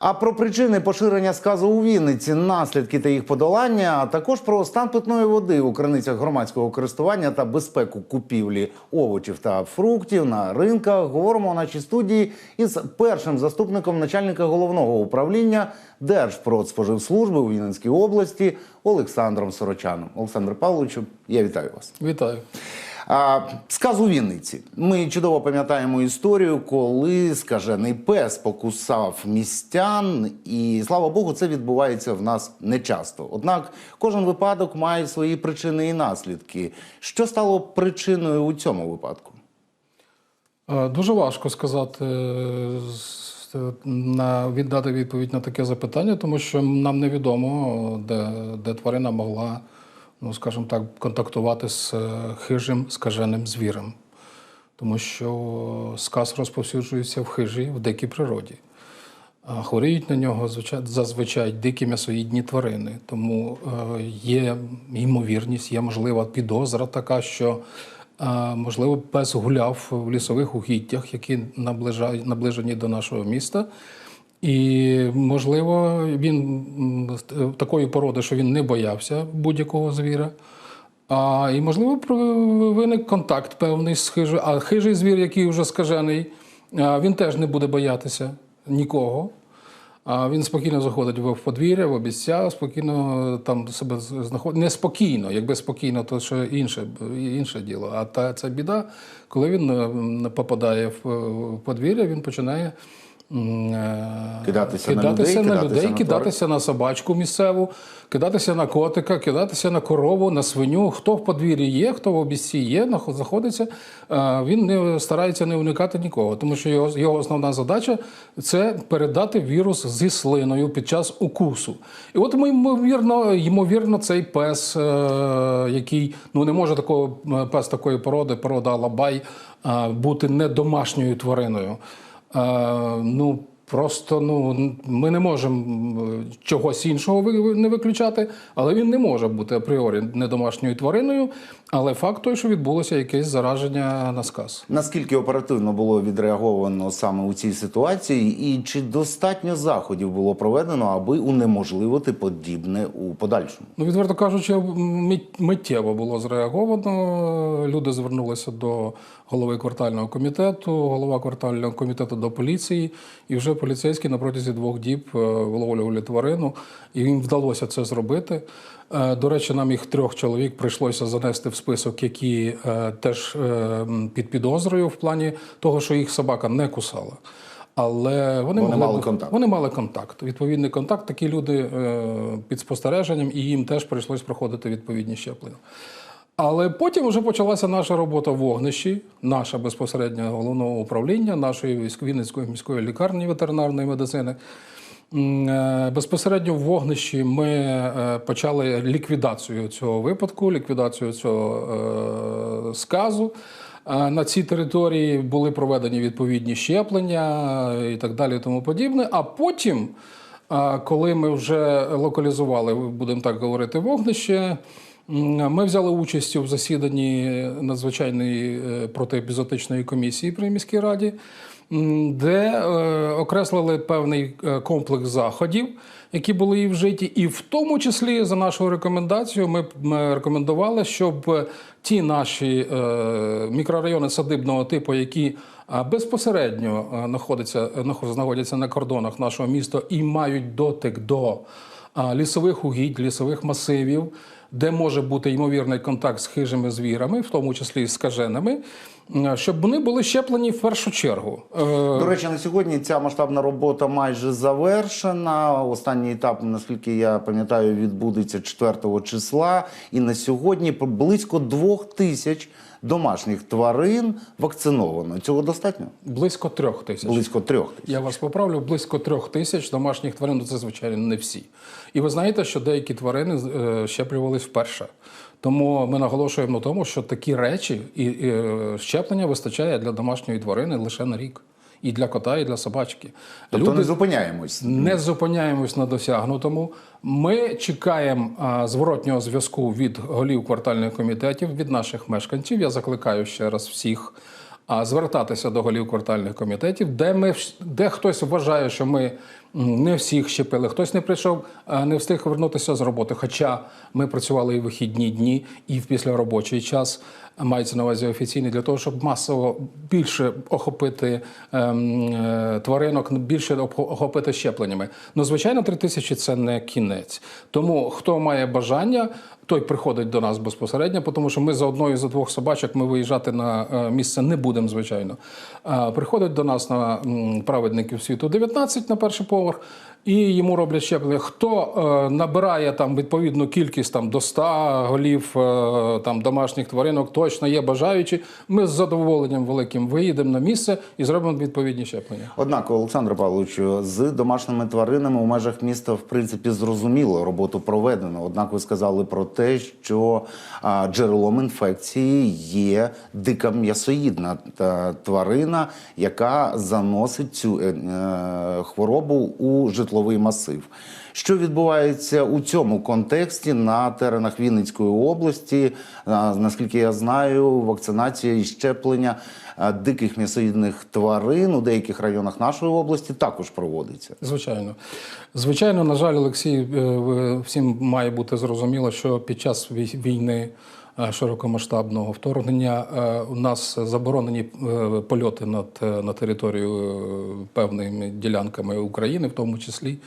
А про причини поширення сказу у Вінниці, наслідки та їх подолання, а також про стан питної води у криницях громадського користування та безпеку купівлі овочів та фруктів на ринках. Говоримо у нашій студії із першим заступником начальника головного управління Держпродспоживслужби у Вінницькій області Олександром Сорочаном. Олександр Павловичу, я вітаю вас. Вітаю. Сказ у Вінниці. Ми чудово пам'ятаємо історію, коли скажений пес покусав містян, і слава Богу, це відбувається в нас нечасто. Однак кожен випадок має свої причини і наслідки. Що стало причиною у цьому випадку? Е, Дуже важко сказати, на, віддати відповідь на таке запитання, тому що нам невідомо, де, де тварина могла, ну скажімо так, контактувати з е, хижим скаженим звірем. Тому що сказ розповсюджується в хижі, в дикій природі. А хворіють на нього зазвичай дикі м'ясоїдні тварини. Тому е, є ймовірність, є можлива підозра така, що е, можливо пес гуляв в лісових угіддях, які наближені до нашого міста. І, можливо, він такої породи, що він не боявся будь-якого звіра. А, і, можливо, виник контакт певний з хижою. А хижий звір, який вже скажений, він теж не буде боятися нікого. А він спокійно заходить в подвір'я, в обіця, спокійно там себе знаходить. Не спокійно, якби спокійно, то ще інше, інше діло. А та ця біда, коли він попадає в подвір'я, він починає. М, е, Кидатися на кидатися людей, на кидатися людей, на кидатися на собачку місцеву, кидатися на котика, кидатися на корову, на свиню. Хто в подвір'ї є, хто в обіцці є, знаходиться. е, Він не старається не уникати нікого, тому що його, його основна задача це передати вірус зі слиною під час укусу. І от ми, ймовірно, ймовірно, цей пес, е, який ну не може такого пес такої породи, порода Алабай, е, бути не домашньою твариною. Е, ну, просто ну, ми не можемо чогось іншого не виключати, але він не може бути апріорі недомашньою твариною. Але факт той, що відбулося якесь зараження на сказ. Наскільки оперативно було відреаговано саме у цій ситуації, і чи достатньо заходів було проведено, аби унеможливити подібне у подальшому? Ну, відверто кажучи, мит- миттєво було зреаговано. Люди звернулися до голови квартального комітету, голова квартального комітету до поліції, і вже поліцейські на протязі двох діб е, виловлювали тварину, і їм вдалося це зробити. Е, До речі, нам їх трьох чоловік прийшлося занести в список, які е, теж під підозрою в плані того, що їх собака не кусала. Але вони, Вони мали контакт. Вони мали контакт. Відповідний контакт. Такі люди під спостереженням, і їм теж прийшлось проходити відповідні щеплення. Але потім вже почалася наша робота в вогнищі, наша безпосередньо головного управління, нашої Вінницької міської лікарні ветеринарної медицини. Е, Безпосередньо в вогнищі ми е, почали ліквідацію цього випадку, ліквідацію цього е, сказу. На цій території були проведені відповідні щеплення і так далі, і тому подібне. А потім, коли ми вже локалізували, будемо так говорити, вогнище. Ми взяли участь у засіданні надзвичайної е, протиепізотичної комісії при міській раді, де е, окреслили певний е, комплекс заходів, які були вжиті, і в тому числі за нашою рекомендацією ми, рекомендували, щоб ті наші мікрорайони садибного типу, які безпосередньо знаходяться, на кордонах нашого міста і мають дотик до лісових угідь, лісових масивів, де може бути ймовірний контакт з хижими звірами, в тому числі з скаженими, щоб вони були щеплені в першу чергу. Е, До речі, на сьогодні ця масштабна робота майже завершена. Останній етап, наскільки я пам'ятаю, відбудеться 4 числа. І на сьогодні близько двох тисяч домашніх тварин вакциновано. Цього достатньо? Близько трьох тисяч. Близько трьох тисяч. Я вас поправлю, близько трьох тисяч домашніх тварин, ну, це звичайно не всі. І ви знаєте, що деякі тварини е, щеплювались вперше. Тому ми наголошуємо на тому, що такі речі і, і е, щеплення вистачає для домашньої тварини лише на рік. І для кота, і для собачки. Тобто не зупиняємось. Не зупиняємось на досягнутому. Ми чекаємо а, зворотнього зв'язку від голів квартальних комітетів, від наших мешканців. Я закликаю ще раз всіх а, звертатися до голів квартальних комітетів, де ми де хтось вважає, що ми Не всіх щепили. Хтось не прийшов, е, не встиг повернутися з роботи. Хоча ми працювали і в вихідні дні, і в післяробочий час. Мається на увазі офіційний для того, щоб масово більше охопити ем, е, тваринок, більше охо- охопити щепленнями. Ну, звичайно, три тисячі це не кінець. Тому хто має бажання, той приходить до нас безпосередньо, тому що ми за одною за двох собачок ми виїжджати на е, місце не будемо, звичайно. Приходить до нас на праведників світу 19 на перший поверх. І йому роблять щеплення. Хто е, набирає там відповідну кількість там до 100 голів е, там домашніх тваринок, точно є бажаючі. Ми з задоволенням великим виїдемо на місце і зробимо відповідні щеплення. Однак, Олександр Павлович, з домашніми тваринами у межах міста, в принципі, зрозуміло, роботу проведено. Однак ви сказали про те, що а, джерелом інфекції є дика м'ясоїдна тварина, яка заносить цю е, е, хворобу у житловий масив. Що відбувається у цьому контексті на теренах Вінницької області? Наскільки я знаю, вакцинація і щеплення диких м'ясоїдних тварин у деяких районах нашої області також проводиться. Звичайно, звичайно, на жаль, Олексій, е, всім має бути зрозуміло, що під час вій- війни широкомасштабного вторгнення. Е, у нас заборонені е, польоти над е, на територію е, певними ділянками України, в тому числі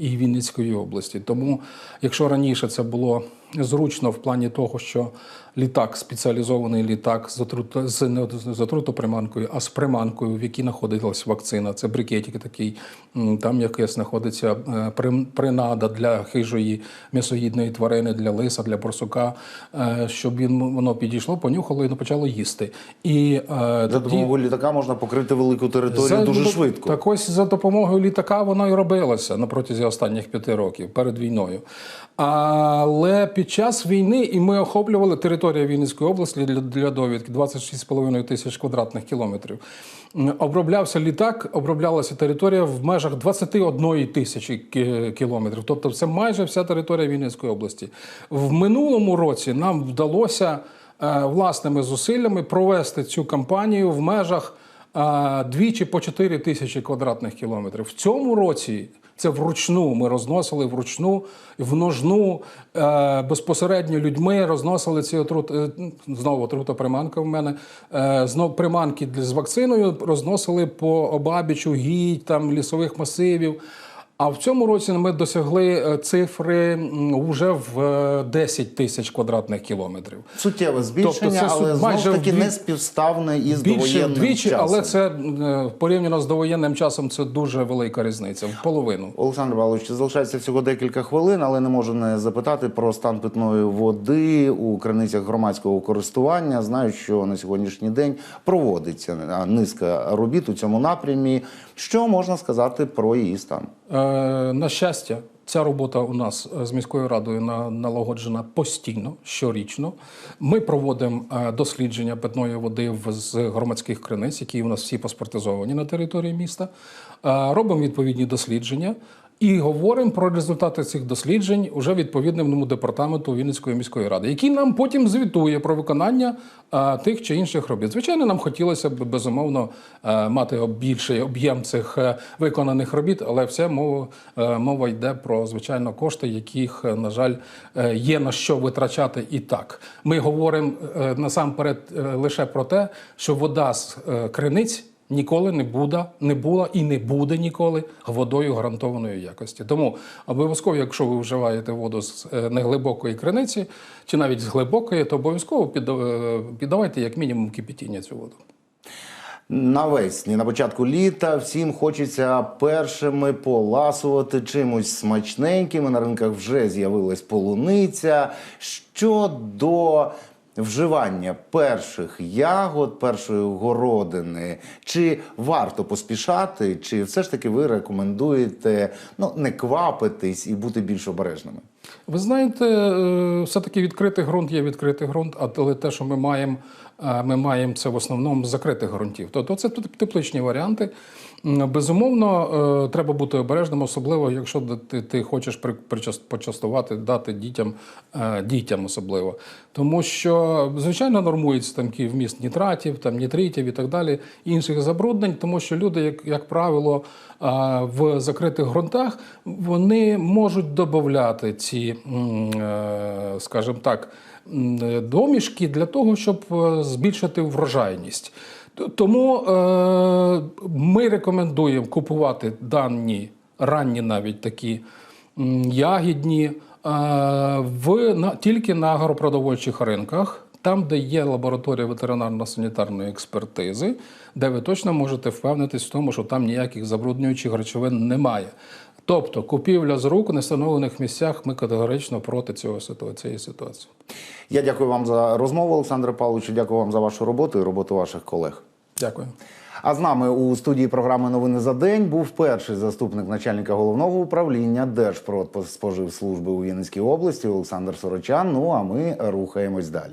і Вінницької області. Тому, якщо раніше це було зручно в плані того, що літак, спеціалізований літак з, отрут- з не з отрутоприманкою, а з приманкою, в якій знаходилась вакцина, це брикетик такий, там якесь знаходиться е, принада для хижої м'ясоїдної тварини, для лиса, для борсука, е, щоб він воно підійшло, понюхало і почало їсти. І е, За тоді- допомогою літака можна покрити велику територію за дуже швидко. Так ось за допомогою літака воно і робилося на протязі останніх п'яти років перед війною. Але під час війни і ми охоплювали територію Вінницької області для, для довідки 26,5 тисяч квадратних кілометрів. Оброблявся літак, оброблялася територія в межах 21 тисячі кілометрів. Тобто, це майже вся територія Вінницької області. В минулому році нам вдалося е, власними зусиллями провести цю кампанію в межах а, двічі по 4 тисячі квадратних кілометрів. В цьому році це вручну. Ми розносили вручну в ножну е, безпосередньо людьми розносили ці отрут, е, знову отрута приманка в мене. Е, знов приманки з вакциною розносили по обабічу гідь, там лісових масивів. А в цьому році ми досягли е, цифри вже в е, 10 тисяч квадратних кілометрів. Суттєве збільшення, Тобто це але майже ж таки вдві- не співставне із Більше довоєнним вдвічі, часом. але це е, порівняно з довоєнним часом це дуже велика різниця в половину. Олександр Павлович, залишається всього декілька хвилин, але не можу не запитати про стан питної води у криницях громадського користування. Знаю, що на сьогоднішній день проводиться низка робіт у цьому напрямі. Що можна сказати про її стан? Е, на щастя, ця робота у нас е, з міською радою налагоджена постійно, щорічно. Ми проводимо е, дослідження питної води з громадських криниць, які у нас всі паспортизовані на території міста. Робимо відповідні дослідження. І говоримо про результати цих досліджень уже відповідному департаменту Вінницької міської ради, який нам потім звітує про виконання е, тих чи інших робіт. Звичайно, нам хотілося б безумовно е, мати більший об'єм цих е, виконаних робіт, але все мова, мова йде про звичайно кошти, яких, на жаль, є на що витрачати і так. Ми говоримо насамперед лише про те, що вода з криниць ніколи не буде, не була і не буде ніколи водою гарантованої якості. Тому обов'язково, якщо ви вживаєте воду з е, неглибокої криниці, чи навіть з глибокої, то обов'язково е, піддавайте як мінімум кипятіння цю воду. Навесні, на початку літа, всім хочеться першими поласувати чимось смачненьким. На ринках вже з'явилась полуниця. Щодо вживання перших ягод, першої городини, чи варто поспішати, чи все ж таки ви рекомендуєте ну, не квапитись і бути більш обережними? Ви знаєте, е, все-таки відкритий ґрунт є відкритий ґрунт, але те, що ми маємо, е, ми маємо це в основному з закритих ґрунтів. Тобто це тепличні варіанти. Безумовно, е, треба бути обережним, особливо якщо ти, ти хочеш почастувати, дати дітям, е, дітям особливо. Тому що, звичайно, нормується там вміст нітратів, там, нітритів і так далі, інших забруднень, тому що люди, як, як правило, е, в закритих ґрунтах вони можуть додати ці, скажімо так, домішки для того, щоб збільшити врожайність. Тому е, ми рекомендуємо купувати дані, ранні навіть такі ягідні, е, в, на, тільки на агропродовольчих ринках, там, де є лабораторія ветеринарно-санітарної експертизи, де ви точно можете впевнитись в тому, що там ніяких забруднюючих речовин немає. Тобто купівля з рук у нестановлених місцях ми категорично проти цього ситу- цієї ситуації. Я дякую вам за розмову, Олександре Павловичу. Дякую вам за вашу роботу і роботу ваших колег. Дякую. А з нами у студії програми Новини за день був перший заступник начальника головного управління Держпродспоживслужби у Вінницькій області Олександр Сорочан. Ну а ми рухаємось далі.